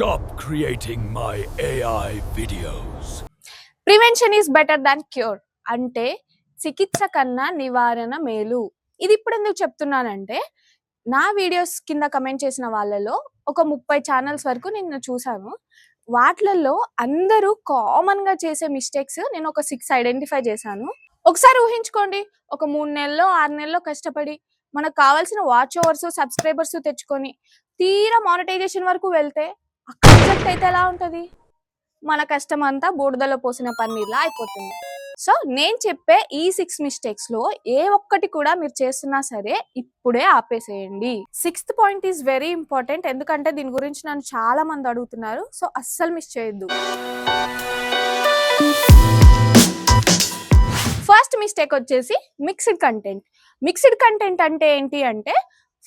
Stop creating my AI videos. Prevention is better than cure అంటే చికిత్స కన్నా నివారణ మేలు. ఇది ఇప్పుడు ఎందుకు చెప్తున్నానంటే నా వీడియోస్ కింద కమెంట్ చేసిన వాళ్ళలో ఒక ముప్పై ఛానల్స్ వరకు నేను చూసాను వాటిలలో అందరూ కామన్గా చేసే మిస్టేక్స్ నేను ఒక సిక్స్ ఐడెంటిఫై చేశాను. ఒకసారి ఊహించుకోండి ఒక మూడు నెలల్లో ఆరు నెలల్లో కష్టపడి మనకు కావాల్సిన వాచ్ ఓవర్స్ సబ్స్క్రైబర్స్ తెచ్చుకొని తీరా మానిటైజేషన్ వరకు వెళ్తే అక్కడ అయితే ఎలా ఉంటుంది? మన కష్టం అంతా బూడిదలో పోసిన పన్నీర్లా అయిపోతుంది. సో నేను చెప్పే ఈ సిక్స్ మిస్టేక్స్లో ఏ ఒక్కటి కూడా మీరు చేస్తున్నా సరే ఇప్పుడే ఆపేసేయండి. Sixth point is very important ఎందుకంటే దీని గురించి నన్ను చాలా మంది అడుగుతున్నారు. సో అస్సలు మిస్ చేయొద్దు. ఫస్ట్ మిస్టేక్ వచ్చేసి మిక్స్డ్ కంటెంట్ మిక్స్డ్ కంటెంట్ అంటే ఏంటి అంటే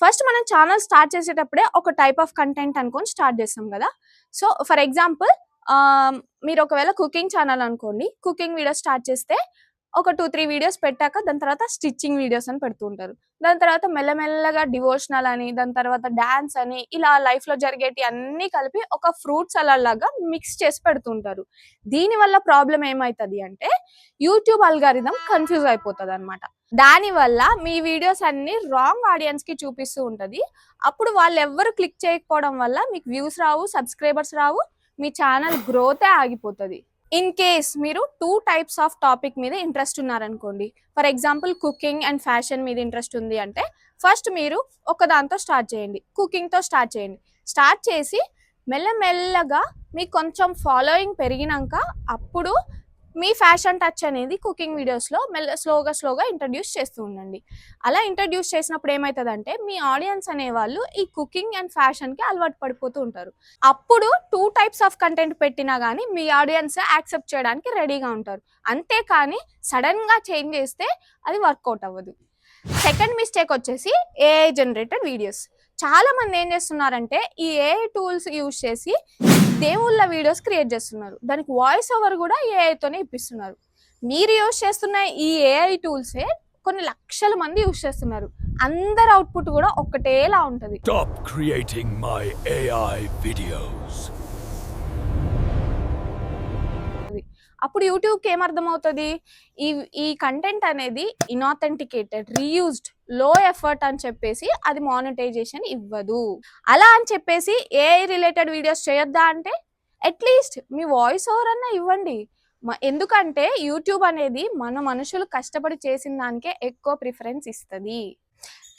ఫస్ట్ మనం ఛానల్ స్టార్ట్ చేసేటప్పుడే ఒక టైప్ ఆఫ్ కంటెంట్ అనుకొని స్టార్ట్ చేస్తాం కదా. సో ఫర్ ఎగ్జాంపుల్ మీరు ఒకవేళ కుకింగ్ ఛానల్ అనుకోండి కుకింగ్ వీడియోస్ స్టార్ట్ చేస్తే ఒక టూ త్రీ వీడియోస్ పెట్టాక దాని తర్వాత స్టిచ్చింగ్ వీడియోస్ అని పెడుతూ ఉంటారు. దాని తర్వాత మెల్లమెల్లగా డివోషనల్ అని దాని తర్వాత డాన్స్ అని ఇలా లైఫ్లో జరిగేటి అన్ని కలిపి ఒక ఫ్రూట్స్ అలా లాగా మిక్స్ చేసి పెడుతుంటారు దీని వల్ల ప్రాబ్లం ఏమవుతుంది అంటే యూట్యూబ్ అల్గారిథం కన్ఫ్యూజ్ అయిపోతుంది అనమాట దానివల్ల మీ వీడియోస్ అన్ని రాంగ్ ఆడియన్స్కి చూపిస్తూ ఉంటుంది. అప్పుడు వాళ్ళు ఎవ్వరు క్లిక్ చేయకపోవడం వల్ల మీకు వ్యూస్ రావు సబ్స్క్రైబర్స్ రావు మీ ఛానల్ గ్రోతే ఆగిపోతుంది. ఇన్ కేస్ మీరు టూ టైప్స్ ఆఫ్ టాపిక్ మీద ఇంట్రెస్ట్ ఉన్నారనుకోండి. For example cooking and fashion మీద ఇంట్రెస్ట్ ఉంది అంటే ఫస్ట్ మీరు ఒక దాంతో స్టార్ట్ చేయండి కుకింగ్తో స్టార్ట్ చేయండి. స్టార్ట్ చేసి మెల్లమెల్లగా మీకు కొంచెం ఫాలోయింగ్ పెరిగినాక అప్పుడు మీ ఫ్యాషన్ టచ్ అనేది కుకింగ్ వీడియోస్లో మెల్ల స్లోగా స్లోగా ఇంట్రడ్యూస్ చేస్తూ ఉండండి. అలా ఇంట్రడ్యూస్ చేసినప్పుడు ఏమవుతుందంటే మీ ఆడియన్స్ అనేవాళ్ళు ఈ కుకింగ్ అండ్ ఫ్యాషన్కి అలవాటు పడిపోతూ ఉంటారు. అప్పుడు టూ టైప్స్ ఆఫ్ కంటెంట్ పెట్టినా కానీ మీ ఆడియన్స్ యాక్సెప్ట్ చేయడానికి రెడీగా ఉంటారు. అంతేకాని సడన్గా చేంజ్ చేస్తే అది వర్కౌట్ అవ్వదు. సెకండ్ మిస్టేక్ వచ్చేసి ఏఐ జనరేటెడ్ వీడియోస్ చాలా మంది ఏం చేస్తున్నారంటే ఈ ఏఐ టూల్స్ యూజ్ చేసి దేవుళ్ళ వీడియోస్ క్రియేట్ చేస్తున్నారు. దానికి వాయిస్ ఓవర్ కూడా ఏఐతోనే ఇప్పిస్తున్నారు. మీరు యూజ్ చేస్తున్న ఈ ఏఐ టూల్సే కొన్ని లక్షల మంది యూజ్ చేస్తున్నారు. అందరి అవుట్పుట్ కూడా ఒకటేలా ఉంటది. Top creating my AI videos అప్పుడు యూట్యూబ్కి ఏమర్థమవుతుంది ఈ ఈ కంటెంట్ అనేది ఇనాథెంటికేటెడ్ రీయూజ్డ్లో ఎఫర్ట్ అని చెప్పేసి అది మానిటైజేషన్ ఇవ్వదు. అలా అని చెప్పేసి ఏఐ రిలేటెడ్ వీడియోస్ చేయొద్దా అంటే అట్లీస్ట్ మీ వాయిస్ ఓవర్ అన్న ఇవ్వండి. ఎందుకంటే యూట్యూబ్ అనేది మన మనుషులు కష్టపడి చేసిన దానికే ఎక్కువ ప్రిఫరెన్స్ ఇస్తుంది.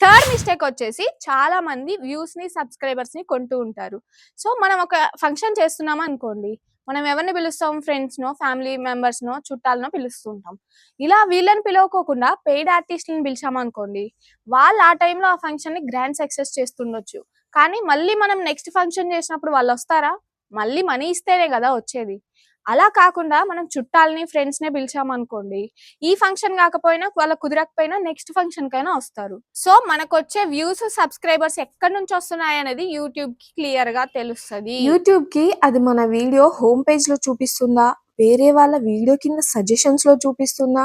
థర్డ్ మిస్టేక్ వచ్చేసి చాలా మంది వ్యూస్ని సబ్స్క్రైబర్స్ని కొంటూ ఉంటారు. సో మనం ఒక ఫంక్షన్ చేస్తున్నాం అనుకోండి మనం ఎవరిని పిలుస్తాం? ఫ్రెండ్స్ నో ఫ్యామిలీ మెంబర్స్ నో చుట్టాలనో పిలుస్తుంటాం. ఇలా వీళ్ళని పిలవకోకుండా పెయిడ్ ఆర్టిస్ట్ని పిలిచామనుకోండి వాళ్ళు ఆ టైంలో ఆ ఫంక్షన్ని గ్రాండ్ సక్సెస్ చేస్తుండొచ్చు. కానీ మళ్ళీ మనం నెక్స్ట్ ఫంక్షన్ చేసినప్పుడు వాళ్ళు వస్తారా మళ్ళీ మనీ ఇస్తేనే కదా వచ్చేది. అలా కాకుండా మనం చుట్టాలని ఫ్రెండ్స్ నే పిలిచామనుకోండి ఈ ఫంక్షన్ కాకపోయినా వాళ్ళ కుదరకపోయినా నెక్స్ట్ ఫంక్షన్ కైనా వస్తారు. సో మనకు వచ్చే వ్యూస్ సబ్స్క్రైబర్స్ ఎక్కడి నుంచి వస్తున్నాయి అనేది యూట్యూబ్కి క్లియర్గా తెలుస్తుంది. యూట్యూబ్కి అది మన వీడియో హోమ్ పేజ్లో చూపిస్తుందా? వేరే వాళ్ళ వీడియో కింద సజెషన్స్లో చూపిస్తుందా?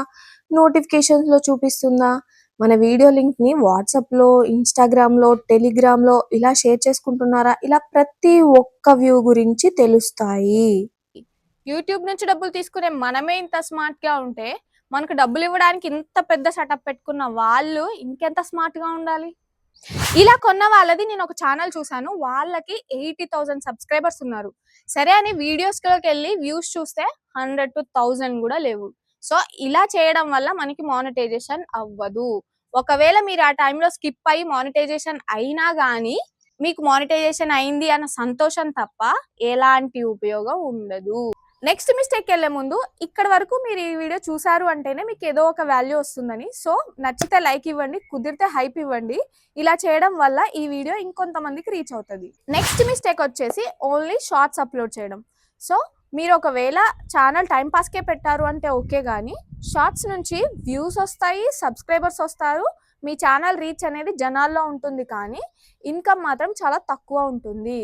నోటిఫికేషన్స్లో చూపిస్తుందా? మన వీడియో లింక్ని వాట్సాప్లో ఇన్స్టాగ్రామ్లో టెలిగ్రామ్లో ఇలా షేర్ చేసుకుంటున్నారా? ఇలా ప్రతి ఒక్క వ్యూ గురించి తెలుస్తాయి. యూట్యూబ్ నుంచి డబ్బులు తీసుకునే మనమే ఇంత స్మార్ట్గా ఉంటే మనకు డబ్బులు ఇవ్వడానికి ఇంత పెద్ద సెటప్ పెట్టుకున్న వాళ్ళు ఇంకెంత స్మార్ట్గా ఉండాలి? ఇలా కొన్న వాళ్ళది నేను ఒక ఛానల్ చూసాను వాళ్ళకి ఎయిటీ థౌసండ్ సబ్స్క్రైబర్స్ ఉన్నారు. సరే అని వీడియోస్ వెళ్ళి వ్యూస్ చూస్తే హండ్రెడ్ టు థౌజండ్ కూడా లేవు. సో ఇలా చేయడం వల్ల మనకి మానిటైజేషన్ అవ్వదు. ఒకవేళ మీరు ఆ టైంలో స్కిప్ అయ్యి మానిటైజేషన్ అయినా కానీ మీకు మానిటైజేషన్ అయింది అన్న సంతోషం తప్ప ఎలాంటి ఉపయోగం ఉండదు. నెక్స్ట్ మిస్టేక్ వెళ్ళే ముందు ఇక్కడ వరకు మీరు ఈ వీడియో చూసారు అంటేనే మీకు ఏదో ఒక వాల్యూ వస్తుందని. సో నచ్చితే లైక్ ఇవ్వండి కుదిరితే హైప్ ఇవ్వండి. ఇలా చేయడం వల్ల ఈ వీడియో ఇంకొంతమందికి రీచ్ అవుతుంది. నెక్స్ట్ మిస్టేక్ వచ్చేసి ఓన్లీ షార్ట్స్ అప్లోడ్ చేయడం. సో మీరు ఒకవేళ ఛానల్ టైంపాస్కే పెట్టారు అంటే ఓకే కానీ షార్ట్స్ నుంచి వ్యూస్ వస్తాయి సబ్స్క్రైబర్స్ వస్తారు. మీ ఛానల్ రీచ్ అనేది జనాల్లో ఉంటుంది కానీ ఇన్కమ్ మాత్రం చాలా తక్కువ ఉంటుంది.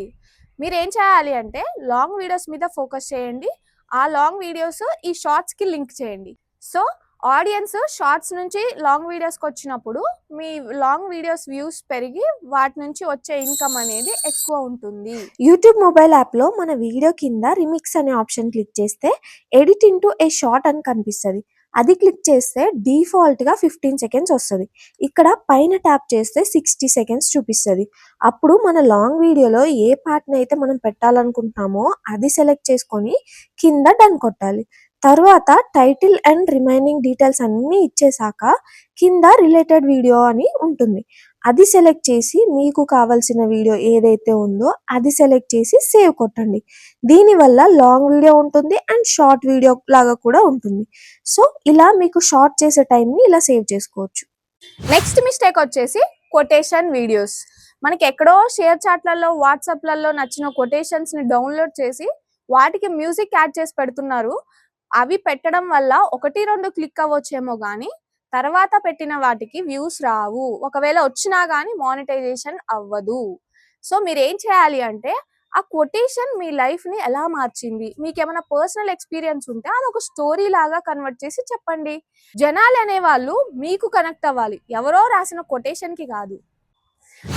మీరు ఏం చేయాలి అంటే లాంగ్ వీడియోస్ మీద ఫోకస్ చేయండి. ఆ లాంగ్ వీడియోస్ ఈ షార్ట్స్కి లింక్ చేయండి. సో ఆడియన్స్ షార్ట్స్ నుంచి లాంగ్ వీడియోస్కి వచ్చినప్పుడు మీ లాంగ్ వీడియోస్ వ్యూస్ పెరిగి వాటి నుంచి వచ్చే ఇన్కమ్ అనేది ఎక్కువ ఉంటుంది. యూట్యూబ్ మొబైల్ యాప్లో మన వీడియో కింద రిమిక్స్ అనే ఆప్షన్ క్లిక్ చేస్తే ఎడిట్ ఇంటూ ఏ షార్ట్ అని కనిపిస్తుంది. అది క్లిక్ చేస్తే డిఫాల్ట్గా ఫిఫ్టీన్ సెకండ్స్ వస్తుంది. ఇక్కడ పైన ట్యాప్ చేస్తే సిక్స్టీ సెకండ్స్ చూపిస్తుంది. అప్పుడు మన లాంగ్ వీడియోలో ఏ పార్ట్ని అయితే మనం పెట్టాలనుకుంటున్నామో అది సెలెక్ట్ చేసుకొని కింద డన్ కొట్టాలి. తర్వాత టైటిల్ అండ్ రిమైనింగ్ డీటెయిల్స్ అన్నీ ఇచ్చేసాక కింద రిలేటెడ్ వీడియో అని ఉంటుంది. అది సెలెక్ట్ చేసి మీకు కావాల్సిన వీడియో ఏదైతే ఉందో అది సెలెక్ట్ చేసి సేవ్ కొట్టండి. దీనివల్ల లాంగ్ వీడియో ఉంటుంది అండ్ షార్ట్ వీడియో లాగా కూడా ఉంటుంది. సో ఇలా మీకు షార్ట్ చేసే టైంని ఇలా సేవ్ చేసుకోవచ్చు. నెక్స్ట్ మిస్టేక్ వచ్చేసి కొటేషన్ వీడియోస్ మనకి ఎక్కడో షేర్ చాట్లలో వాట్సాప్లలో నచ్చిన కొటేషన్స్ని డౌన్లోడ్ చేసి వాటికి మ్యూజిక్ యాడ్ చేసి పెడుతున్నారు. అవి పెట్టడం వల్ల ఒకటి రెండు క్లిక్ అవ్వచ్చేమో కానీ తర్వాత పెట్టిన వాటికి వ్యూస్ రావు. ఒకవేళ వచ్చినా కానీ మానిటైజేషన్ అవ్వదు. సో మీరు ఏం చేయాలి అంటే ఆ కొటేషన్ మీ లైఫ్ని ఎలా మార్చింది? మీకు ఏమైనా పర్సనల్ ఎక్స్పీరియన్స్ ఉంటే అది ఒక స్టోరీ లాగా కన్వర్ట్ చేసి చెప్పండి. జనాలు అనేవాళ్ళు మీకు కనెక్ట్ అవ్వాలి. ఎవరో రాసిన కొటేషన్కి కాదు.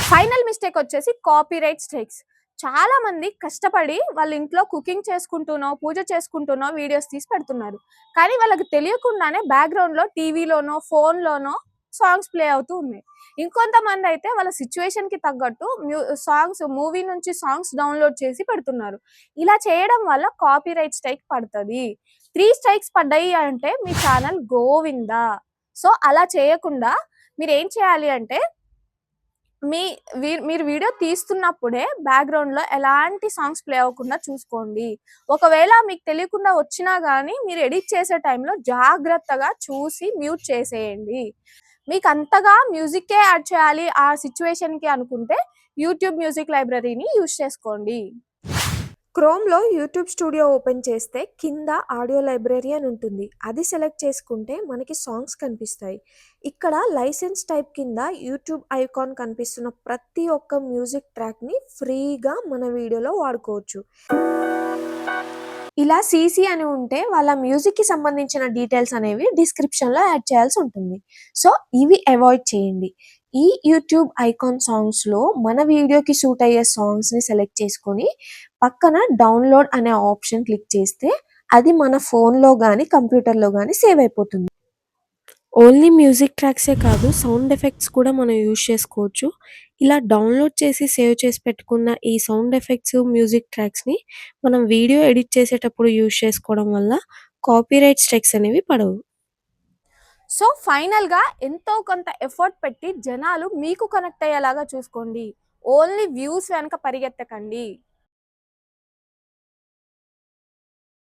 ఫైనల్ మిస్టేక్ వచ్చేసి కాపీరైట్ స్ట్రైక్స్ చాలా మంది కష్టపడి వాళ్ళ ఇంట్లో కుకింగ్ చేసుకుంటూనో పూజ చేసుకుంటూనో వీడియోస్ తీసి పెడుతున్నారు. కానీ వాళ్ళకి తెలియకుండానే బ్యాక్గ్రౌండ్లో టీవీలోనో ఫోన్ లోనో సాంగ్స్ ప్లే అవుతూ ఉన్నాయి. ఇంకొంతమంది అయితే వాళ్ళ సిచ్యువేషన్కి తగ్గట్టు సాంగ్స్ మూవీ నుంచి సాంగ్స్ డౌన్లోడ్ చేసి పెడుతున్నారు. ఇలా చేయడం వల్ల కాపీ రైట్ స్ట్రైక్ పడుతుంది. త్రీ స్ట్రైక్స్ పడ్డాయి అంటే మీ ఛానల్ గోవిందా? సో అలా చేయకుండా మీరు ఏం చేయాలి అంటే మీ వీ- మీరు వీడియో తీస్తున్నప్పుడే బ్యాక్గ్రౌండ్లో ఎలాంటి సాంగ్స్ ప్లే అవ్వకుండా చూసుకోండి. ఒకవేళ మీకు తెలియకుండా వచ్చినా కానీ మీరు ఎడిట్ చేసే టైంలో జాగ్రత్తగా చూసి మ్యూట్ చేసేయండి. మీకు అంతగా మ్యూజిక్కే యాడ్ చేయాలి ఆ సిచ్యువేషన్కి అనుకుంటే యూట్యూబ్ మ్యూజిక్ లైబ్రరీని యూజ్ చేసుకోండి. క్రోమ్లో యూట్యూబ్ స్టూడియో ఓపెన్ చేస్తే కింద ఆడియో లైబ్రరీ అని ఉంటుంది. అది సెలెక్ట్ చేసుకుంటే మనకి సాంగ్స్ కనిపిస్తాయి. ఇక్కడ లైసెన్స్ టైప్ కింద యూట్యూబ్ ఐకాన్ కనిపిస్తున్న ప్రతి ఒక్క మ్యూజిక్ ట్రాక్ని ఫ్రీగా మన వీడియోలో వాడుకోవచ్చు. ఇలా సీసీ అని ఉంటే వాళ్ళ మ్యూజిక్కి సంబంధించిన డీటెయిల్స్ అనేవి డిస్క్రిప్షన్లో యాడ్ చేయాల్సి ఉంటుంది. సో ఇవి అవాయిడ్ చేయండి. ఈ యూట్యూబ్ ఐకాన్ సాంగ్స్లో మన వీడియోకి సూట్ అయ్యే సాంగ్స్ని సెలెక్ట్ చేసుకొని పక్కన డౌన్లోడ్ అనే ఆప్షన్ క్లిక్ చేస్తే అది మన ఫోన్లో కానీ కంప్యూటర్లో కానీ సేవ్ అయిపోతుంది. ఓన్లీ మ్యూజిక్ ట్రాక్సే కాదు సౌండ్ ఎఫెక్ట్స్ కూడా మనం యూజ్ చేసుకోవచ్చు. ఇలా డౌన్లోడ్ చేసి సేవ్ చేసి పెట్టుకున్న ఈ సౌండ్ ఎఫెక్ట్స్ మ్యూజిక్ ట్రాక్స్ని మనం వీడియో ఎడిట్ చేసేటప్పుడు యూజ్ చేసుకోవడం వల్ల కాపీరైట్ స్ట్రైక్స్ అనేవి పడవు. సో ఫైనల్గా ఎంతో కొంత ఎఫర్ట్ పెట్టి జనాలు మీకు కనెక్ట్ అయ్యేలాగా చూసుకోండి. ఓన్లీ వ్యూస్ వెనక పరిగెత్తకండి.